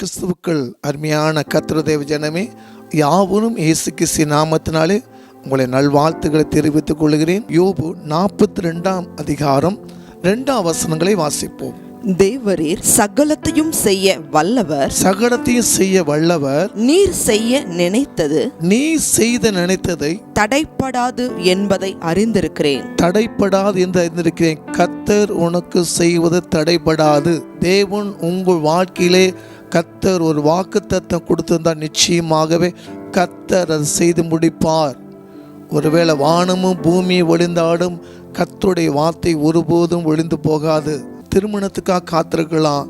கிறிஸ்துவுக்கள் அருமையான கத்திர தேவ ஜனமே யாவரும் இயேசு கிறிஸ்து நாமத்தினாலே உங்களை நல்வாழ்த்துக்களை தெரிவித்துக் கொள்கிறேன். யோபு நாற்பத்தி ரெண்டாம் அதிகாரம் ரெண்டாம் வசனங்களை வாசிப்போம். தேவரீர் சகலத்தையும் செய்ய வல்லவர். சகலத்தையும் செய்ய வல்லவர். நீர் செய்ய நினைத்தது. நீ செய்த நினைத்ததை தடைப்படாது என்பதை அறிந்திருக்கிறேன். தடைப்படாது என்று அறிந்திருக்கிறேன். கத்தர் உனக்கு செய்வது தடைப்படாது. தேவன் உங்கள் வாழ்க்கையிலே கத்தர் ஒரு வாக்குத்தத்தம் கொடுத்திருந்தால் நிச்சயமாகவே கத்தர் அதை செய்து முடிப்பார். ஒருவேளை வானமும் பூமியும் ஒளிந்தாடும் கத்தருடைய வார்த்தை ஒருபோதும் ஒளிந்து போகாது. திருமணத்துக்காக காத்திருக்கலாம்.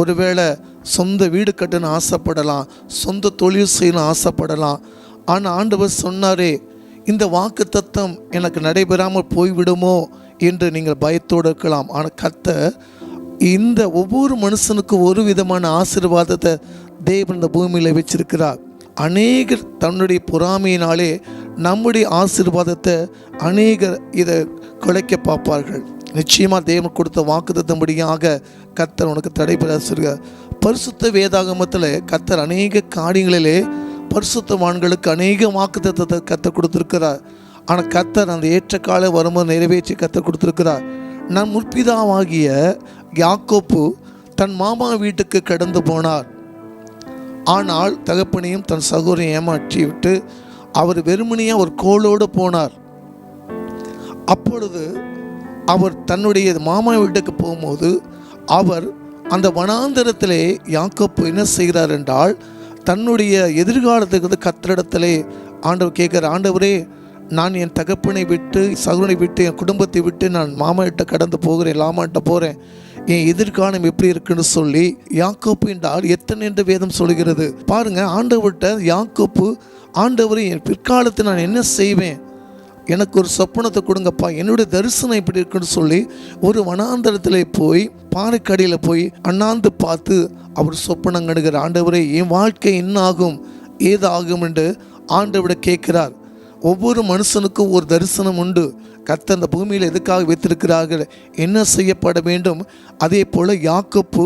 ஒருவேளை சொந்த வீடு கட்டணும் ஆசைப்படலாம். சொந்த தொழில் செய்யணும் ஆசைப்படலாம். ஆனால் ஆண்டவர் சொன்னாரே இந்த வாக்கு தத்தம் எனக்கு நடைபெறாமல் போய்விடுமோ என்று நீங்கள் பயத்தோடு இருக்கலாம். ஆனால் கர்த்தர் இந்த ஒவ்வொரு மனுஷனுக்கும் ஒரு விதமான ஆசீர்வாதத்தை தேவன் இந்த பூமியில் வச்சிருக்கிறார். அநேகர் தன்னுடைய பொறாமையினாலே நம்முடைய ஆசீர்வாதத்தை அநேகர் இதை குலைக்க பார்ப்பார்கள். நிச்சயமாக தேவன் கொடுத்த வாக்குத்தத்தம்படியாக கத்தர் உனக்கு தடைபெற சொல்க பரிசுத்த வேதாகமத்தில் கத்தர் அநேக காரியங்களிலே பரிசுத்தவான்களுக்கு அநேக வாக்குத்தத்தை கத்தர் கொடுத்துருக்கிறார். ஆனால் கத்தர் அந்த ஏற்ற கால வரும்போது நிறைவேற்றி கத்தர் கொடுத்துருக்கிறார். நம் முற்பிதாவாகிய யாக்கோப்பு தன் மாமா வீட்டுக்கு கடந்து போனார். ஆனால் தகப்பனையும் தன் சகோதரையும் ஏமாற்றி விட்டு அவர் வெறுமனையாக ஒரு கோளோடு போனார். அப்பொழுது அவர் தன்னுடைய மாமா வீட்டுக்கு போகும்போது அவர் அந்த வனாந்தரத்திலே யாக்கப்பு என்ன செய்கிறார் என்றால் தன்னுடைய எதிர்காலத்துக்கு வந்து கத்திரிடத்திலே ஆண்டவர் கேட்குற ஆண்டவரே நான் என் தகப்பனை விட்டு சகுனை விட்டு என் குடும்பத்தை விட்டு நான் மாமாகிட்ட கடந்து போகிறேன் லாமாட்ட போகிறேன் என் எதிர்காலம் எப்படி இருக்குன்னு சொல்லி யாக்கோப்பு என்றால் எத்தனை என்று வேதம் சொல்கிறது பாருங்க ஆண்டவர்கிட்ட யாக்கோப்பு ஆண்டவரை என் பிற்காலத்தில் நான் என்ன செய்வேன்? எனக்கு ஒரு சொப்பனத்தை கொடுங்கப்பா. என்னுடைய தரிசனம் இப்படி இருக்குன்னு சொல்லி ஒரு வனாந்தரத்தில் போய் பாறைக்கடியில் போய் அண்ணாந்து பார்த்து அவர் சொப்பனம் கண்டுகிற ஆண்டவரே என் வாழ்க்கை என்ன ஆகும் ஏதாகும்? என்று ஆண்டவிட கேட்கிறார். ஒவ்வொரு மனுஷனுக்கும் ஒரு தரிசனம் உண்டு. கத்த அந்த பூமியில் எதுக்காக வைத்திருக்கிறார்கள்? என்ன செய்யப்பட வேண்டும்? அதே போல் யாக்கப்பு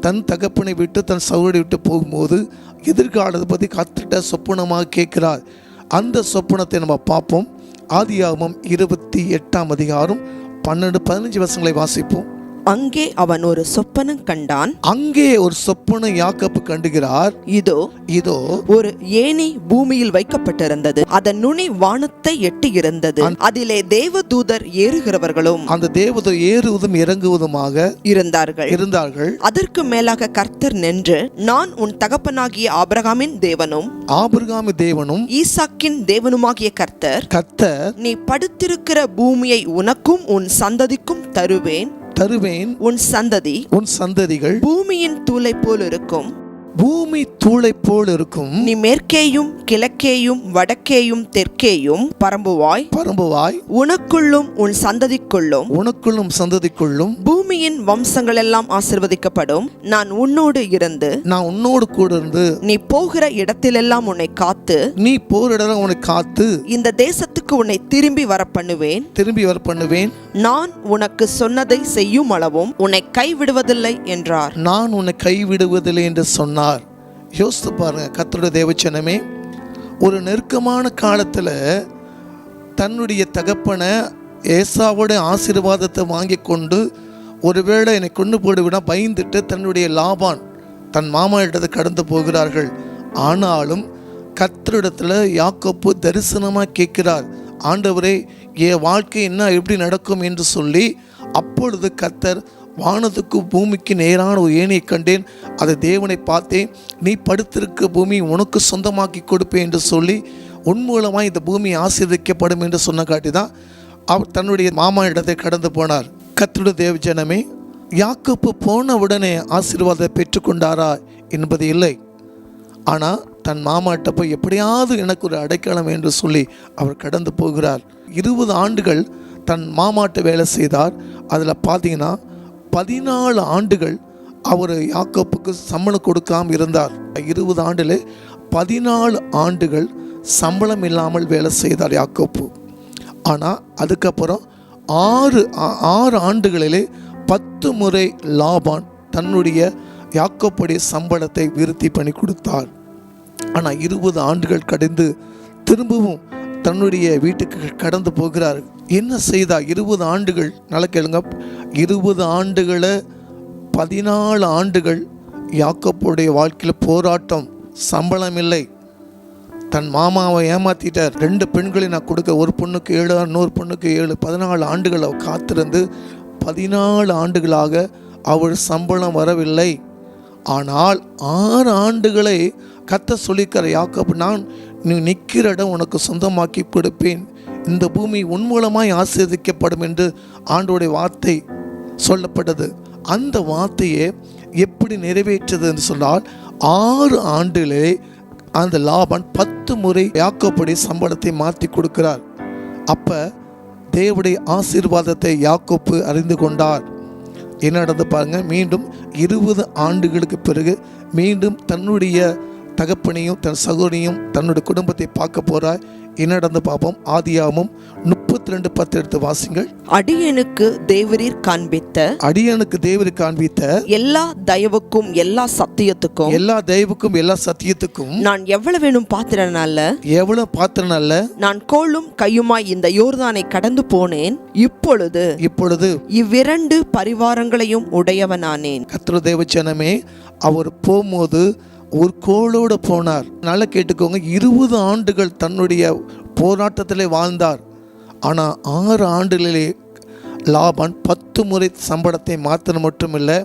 தன் தகப்பனை விட்டு தன் சகோதரி விட்டு போகும்போது எதிர்காலத்தை பற்றி கத்திட்ட சொப்பனமாக கேட்கிறார். அந்த சொப்பனத்தை நம்ம பார்ப்போம். ஆதியாகமம் இருபத்தி எட்டாம் அதிகாரம் பன்னெண்டு பதினஞ்சு வருஷங்களை வாசிப்போம். அங்கே அவன் ஒரு சொப்பனம் கண்டான். அங்கே ஒரு சொப்பனை யாக்கோப்பு கண்டுகிறார். இதோ இதோ ஒரு ஏணி பூமியில் வைக்கப்பட்டிருந்தது. அதன் நுனி வானத்தை எட்டி இருந்தது அதிலே தேவதூதர் ஏறுகிறவர்களும் அந்த தேவதை ஏறுவதும் இறங்குவதுமாக இருந்தார்கள். இருந்தார்கள். அதற்கு மேலாக கர்த்தர் நின்று நான் உன் தகப்பனாகிய ஆபிரகாமின் தேவனும் ஆபிரகாமி தேவனும் ஈசாக்கின் தேவனுமாகிய கர்த்தர் கத்தர் நீ படுத்திருக்கிற பூமியை உனக்கும் உன் சந்ததிக்கும் தருவேன். தருவேன் உன் சந்ததி உன் சந்ததிகள் பூமியின் தூளை போல் இருக்கும். பூமி தூளை போல் இருக்கும். நீ மேற்கேயும் கிழக்கேயும் வடக்கேயும் தெற்கேயும் பரம்புவாய். பரம்புவாய். உனக்குள்ளும் உன் சந்ததிக்குள்ளும். உனக்குள்ளும் சந்ததிக்குள்ளும். பூமியின் வம்சங்கள் எல்லாம் ஆசிர்வதிக்கப்படும். நான் உன்னோடு இருந்து நான் உன்னோடு கூட இருந்து நீ போகிற இடத்திலெல்லாம் உன்னை காத்து நீ போரிடம் உன்னை காத்து இந்த தேசத்துக்கு உன்னை திரும்பி வர பண்ணுவேன் திரும்பி வர பண்ணுவேன் நான் உனக்கு சொன்னதை செய்யும் அளவும் உன்னை கைவிடுவதில்லை என்றார். நான் உன்னை கைவிடுவதில்லை என்று சொன்னார் யோசித்து பாருங்க கத்தோட தேவச்சனமே ஒரு நெருக்கமான காலத்தில் தன்னுடைய தகப்பனை ஏசாவோட ஆசீர்வாதத்தை வாங்கி கொண்டு ஒருவேளை என்னை கொண்டு போடுவினா பயந்துட்டு தன்னுடைய லாபான் தன் மாமா இடத்தை கடந்து போகிறார்கள். ஆனாலும் கத்தரிடத்தில் யாக்கோப்பு தரிசனமாக கேட்கிறார். ஆண்டவரே என் வாழ்க்கை என்ன எப்படி நடக்கும் என்று சொல்லி அப்பொழுது கத்தர் வானத்துக்கு பூமிக்கு நேரான ஒரு ஏணியை கண்டேன். அதை தேவனை பார்த்தேன். நீ படுத்திருக்க பூமி உனக்கு சொந்தமாக்கி கொடுப்பேன் என்று சொல்லி உன் மூலமாக இந்த பூமி ஆசீர்வதிக்கப்படும் என்று சொன்ன காட்டி தான் அவர் தன்னுடைய மாமா இடத்தை கடந்து போனார். கத்தருடைய தேவ ஜனமே யாக்கப்பு போன உடனே ஆசீர்வாதத்தை பெற்றுக்கொண்டாரா என்பது இல்லை. ஆனால் தன் மாமாட்ட போய் எப்படியாவது எனக்கு ஒரு அடைக்கலம் என்று சொல்லி அவர் கடந்து போகிறார். இருபது ஆண்டுகள் தன் மாமாட்ட வேலை செய்தார். அதில் பார்த்தீங்கன்னா பதினாலு ஆண்டுகள் அவர் யாக்கோப்புக்கு சம்பளம் கொடுக்காம இருந்தார். இருபது ஆண்டில் பதினாலு ஆண்டுகள் சம்பளம் இல்லாமல் வேலை செய்தார் யாக்கோப்பு ஆனால் அதுக்கப்புறம் ஆறு ஆ- ஆறு ஆண்டுகளிலே பத்து முறை லாபான் தன்னுடைய யாக்கோப்புடைய சம்பளத்தை விருத்தி பண்ணி கொடுத்தார். ஆனால் இருபது ஆண்டுகள் கடந்து திரும்பவும் தன்னுடைய வீட்டுக்கு கடந்து போகிறார். என்ன செய்தார் இருபது ஆண்டுகள். நல்லா கேளுங்க. இருபது ஆண்டுகளை பதினாலு ஆண்டுகள் யாக்கப்புடைய வாழ்க்கையில் போராட்டம் சம்பளம் இல்லை. தன் மாமாவை ஏமாத்திட்டார். ரெண்டு பெண்களை நான் கொடுக்க ஒரு பொண்ணுக்கு ஏழு இன்னொரு பொண்ணுக்கு ஏழு பதினாலு ஆண்டுகளை காத்திருந்து பதினாலு ஆண்டுகளாக அவள் சம்பளம் வரவில்லை. ஆனால் ஆறு ஆண்டுகளை கத்த சொல்லிக்கிற யாக்கப் நான் நீ நிற்கிற இடம் உனக்கு சொந்தமாக்கி கொடுப்பேன். இந்த பூமி உன் மூலமாய் ஆசீர்வதிக்கப்படும் என்று ஆண்டோடைய வார்த்தை சொல்லப்பட்டது. அந்த வார்த்தையை எப்படி நிறைவேற்றது என்று சொன்னால் ஆறு ஆண்டிலே அந்த லாபன் பத்து முறை யாக்கோப்புடைய சம்பளத்தை மாற்றி கொடுக்கிறார். அப்ப தேவடைய ஆசீர்வாதத்தை யாக்கோப்பு அறிந்து கொண்டார். என்ன நடந்து பாருங்க மீண்டும் இருபது ஆண்டுகளுக்கு பிறகு மீண்டும் தன்னுடைய தகப்பனையும் தன் சகோதரியும் தன்னுடைய குடும்பத்தை பார்க்க போறார் என்ன நடந்து பார்ப்போம்? ஆதியாகமும் முப்பத்தி ரெண்டு பத்து எடுத்து வாசிங்கள். அடியனுக்கு தேவரீர் காண்பித்த அடியனுக்கு தேவரு காண்பித்த எல்லா தயவுக்கும் எல்லா சத்தியத்துக்கும் எல்லா தெய்வுக்கும் எல்லா சத்தியத்துக்கும் நான் எவ்வளவேனும் பாத்திரனால? எவ்வளவு பாத்திரம் அல்ல நான் கோலும் கையுமாய் இந்த யோர்தானை கடந்து போனேன். இப்பொழுது இப்பொழுது இவ்விரண்டு பரிவாரங்களையும் உடையவனானேன். கத்திர தேவச்சனமே அவர் போகும்போது ஒரு கோளோடு போனார். நல்லா கேட்டுக்கோங்க இருபது ஆண்டுகள் தன்னுடைய போராட்டத்திலே வாழ்ந்தார். ஆனால் ஆறு ஆண்டுகளிலே லாபான் பத்து முறை சம்பளத்தை மாத்திரம் மட்டுமில்லை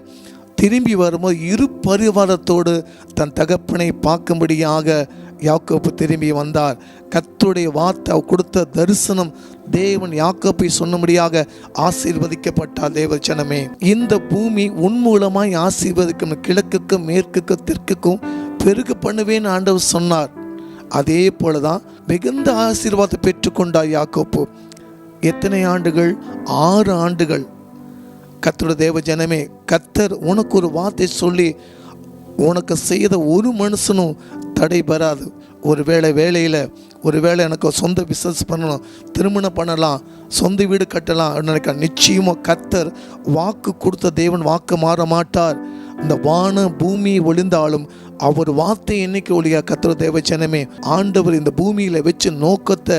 திரும்பி வரும்போது இரு பரிவாரத்தோடு தன் தகப்பனை பார்க்கும்படியாக யாக்கோப்பு திரும்பி வந்தார். கத்துடைய வார்த்தை கொடுத்த தரிசனம் தேவன் யாக்கோப்பை சொன்னபடியாக ஆசீர்வதிக்கப்பட்டார் தேவச்சனமே இந்த பூமி உன் மூலமாய் ஆசீர்வதிக்கும் கிழக்குக்கும் மேற்குக்கும் தெற்குக்கும் பெருக பண்ணுவேன் ஆண்டவர் சொன்னார். அதே போல தான் மிகுந்த ஆசீர்வாதத்தை பெற்றுக்கொண்டார் யாக்கோப்பு எத்தனை ஆண்டுகள்? ஆறு ஆண்டுகள். கத்தோட தேவ ஜனமே கத்தர் உனக்கு ஒரு வார்த்தை சொல்லி உனக்கு செய்த ஒரு மனுஷனும் தடை பெறாது ஒரு வேளை வேலையில் ஒரு வேளை எனக்கு சொந்த பிஸ்னஸ் பண்ணணும் திருமணம் பண்ணலாம் சொந்த வீடு கட்டலாம் நினைக்க நிச்சயமாக கத்தர் வாக்கு கொடுத்த தேவன் வாக்கு மாற மாட்டார். இந்த வான பூமி ஒளிந்தாலும் அவர் வார்த்தை என்னைக்கு ஒளியா? கத்திர தேவச்சனமே ஆண்டவர் இந்த பூமியில் வச்சு நோக்கத்தை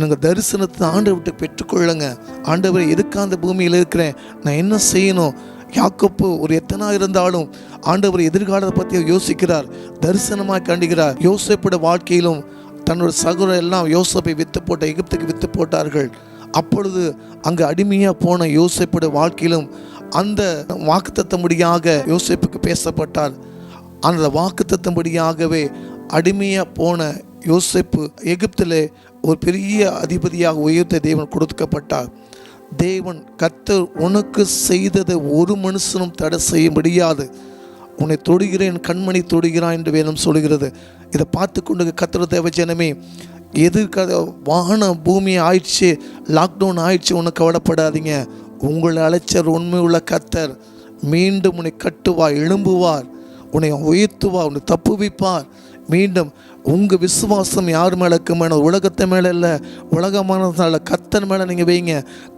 நீங்கள் தரிசனத்தை ஆண்டவர்கிட்ட பெற்றுக்கொள்ளுங்க. ஆண்டவர் எதுக்கு அந்த பூமியில் இருக்கிறேன்? நான் என்ன செய்யணும்? யாக்கப்பு ஒரு எத்தனா இருந்தாலும் ஆண்டவர் எதிர்காலத்தை பற்றி யோசிக்கிறார் தரிசனமாக கண்டுகிறார் யோசிப்பட வாழ்க்கையிலும் தன்னோட சகோதரர் எல்லாம் யோசப்பை வித்து போட்ட எகிப்துக்கு வித்து போட்டார்கள். அப்பொழுது அங்கு அடிமையாக போன யோசிப்போட வாழ்க்கையிலும் அந்த வாக்குத்தத்தம்படியாக யோசிப்புக்கு பேசப்பட்டார். அந்த வாக்குத்தத்தம்படியாகவே அடிமையாக போன யோசிப்பு எகிப்தில் ஒரு பெரிய அதிபதியாக உயர்த்த தேவன் கொடுக்கப்பட்டார். தேவன் கத்தர் உனக்கு செய்ததை ஒரு மனுஷனும் தடை செய்ய முடியாது. உன்னை தொடுகிறேன் கண்மணி தொடுகிறான் என்று வேதம் சொல்கிறது இதை பார்த்து கொண்டு கத்திர தேவ ஜனமே எதிர்க்க வாகன பூமி ஆயிடுச்சு லாக்டவுன் ஆயிடுச்சு ஒன்று கவலைப்படாதீங்க. உங்களை அழைச்சர் உண்மை உள்ள கத்தர் மீண்டும் உன்னை கட்டுவார் எழும்புவார். உன்னை உயர்த்துவார் உன்னை தப்புவிப்பார். மீண்டும் உங்கள் விசுவாசம் யார் மேலே இருக்குமான உலகத்தை மேலே இல்லை கத் கத்தன் மேலே நீங்கள் வைங்க.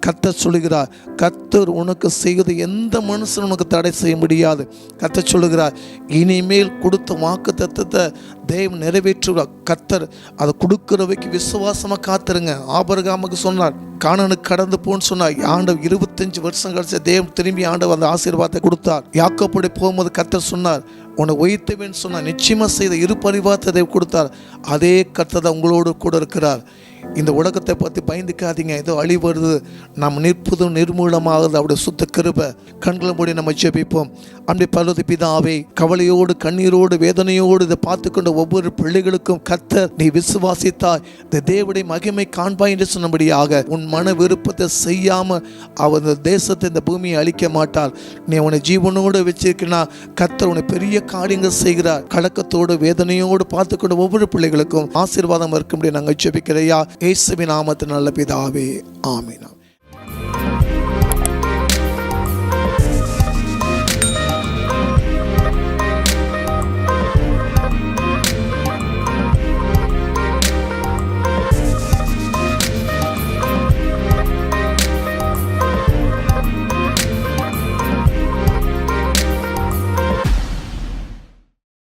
கத்தர் சொல்லுகிறார் கத்தர் உனக்கு செய்வது எந்த மனுஷனும் உனக்கு தடை செய்ய முடியாது. கத்த சொல்லுகிறார் இனிமேல் கொடுத்த வாக்கு தத்துவத்தை தெய்வம் நிறைவேற்றுவார். கத்தர் அதை கொடுக்குறவைக்கு விசுவாசமாக காத்துருங்க. ஆபரகாமுக்கு சொன்னார் காணனுக்கு கடந்து போன்னு சொன்னார். ஆண்டவர் இருபத்தஞ்சு வருஷம் கழிச்ச தேவன் திரும்பி ஆண்டவர் அந்த ஆசீர்வாதத்தை கொடுத்தார். யாக்கப்படி போகும்போது கத்தர் சொன்னார் உன்னை உயர்த்துவேன்னு சொன்னார். நிச்சயமாக செய்த இரு பரிவாரத்தை கொடுத்தார். அதே கர்த்தர் தான் உங்களோடு கூட இருக்கிறார். இந்த உலகத்தை பற்றி பயந்துக்காதீங்க. ஏதோ அழி வருது. நாம் நிற்பதும் நிர்மூலமாகுது. அவருடைய சுத்த கிருபை. கண்களை மூடி நம்ம ஜெபிப்போம். அப்படி பலது பிதாவே கவலையோடு கண்ணீரோடு வேதனையோடு இதை பார்த்துக்கொண்ட ஒவ்வொரு பிள்ளைகளுக்கும் கத்தர் நீ விசுவாசித்தாய். இந்த தேவடைய மகிமை காண்பாய் என்று சொன்னபடியாக உன் மன விருப்பத்தை செய்யாமல் அவர் இந்த தேசத்தை இந்த பூமியை அழிக்க மாட்டார். நீ உன்னை ஜீவனோடு வச்சிருக்கினா கத்தர் உன்னை பெரிய காரியங்கள் செய்கிறார். கலக்கத்தோடு வேதனையோடு பார்த்துக்கொண்ட ஒவ்வொரு பிள்ளைகளுக்கும் ஆசீர்வாதம் இருக்கும்படி நாங்கள் ஜெபிக்கிறையா இயேசுவின் நாமத்தின் நல்ல பிதாவே ஆமீனா.